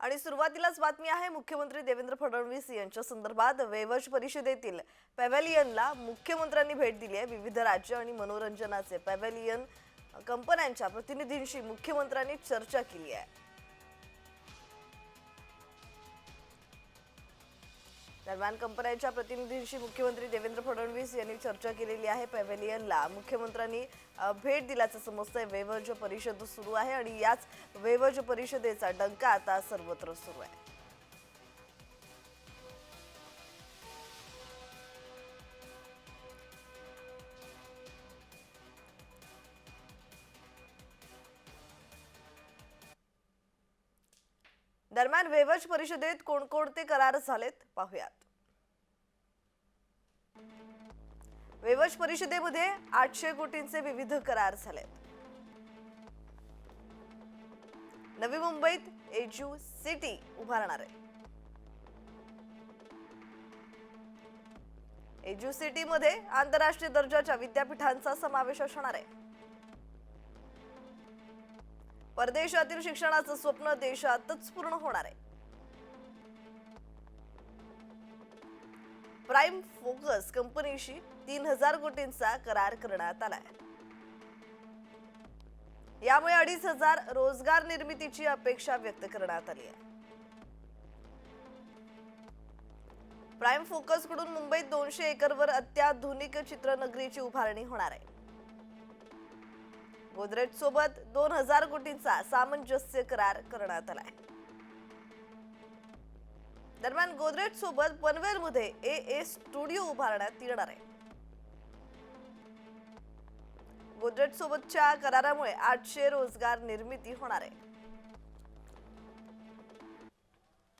आणि सुरुवातीलाच बातमी आहे मुख्यमंत्री देवेंद्र फडणवीस यांच्या संदर्भात वेवज परिषदेतील पॅव्हॅलियनला मुख्यमंत्र्यांनी भेट दिली आहे. विविध राज्य आणि मनोरंजनाचे पॅव्हॅलियन कंपन्यांच्या प्रतिनिधींशी मुख्यमंत्र्यांनी चर्चा केली आहे. दरम्यान कंपन्यांच्या प्रतिनिधींशी मुख्यमंत्री देवेंद्र फडणवीस यांनी चर्चा केलेली आहे पॅव्हेलियनला. मुख्यमंत्र्यांनी भेट दिल्याचं समजतंय. वेवज परिषद सुरू आहे आणि याच वेवज परिषदेचा डंका आता सर्वत्र सुरू आहे. दरम्यान वेवज परिषदेत कोणकोणते करार झालेत? पाहुयात. वेवश परिषदेमध्ये आठशे कोटींचे विविध करार झालेत. नवी मुंबईत एज्यू सिटी उभारणार आहे. एज्यू सिटीमध्ये आंतरराष्ट्रीय दर्जाच्या विद्यापीठांचा समावेश असणार आहे. परदेशातील शिक्षणाचं स्वप्न देशातच पूर्ण होणार आहे. प्राईम फोकस कंपनीशी तीन हजार कोटींचा करार करण्यात आलाय. यामुळे अडीच हजार रोजगार निर्मितीची अपेक्षा व्यक्त करण्यात आली आहे. प्राईम फोकसकडून मुंबईत दोनशे एकरवर अत्याधुनिक चित्रनगरीची उभारणी होणार आहे. गोदरेज सोबत दोन हजार कोटींचा सामंजस्य करार करण्यात आलाय. दरम्यान गोदरेज सोबत पनवेलमध्ये ए ए स्टुडिओ उभारण्यात येणार आहे. गोदरेज सोबतच्या करारामुळे आठशे रोजगार निर्मिती होणार आहे.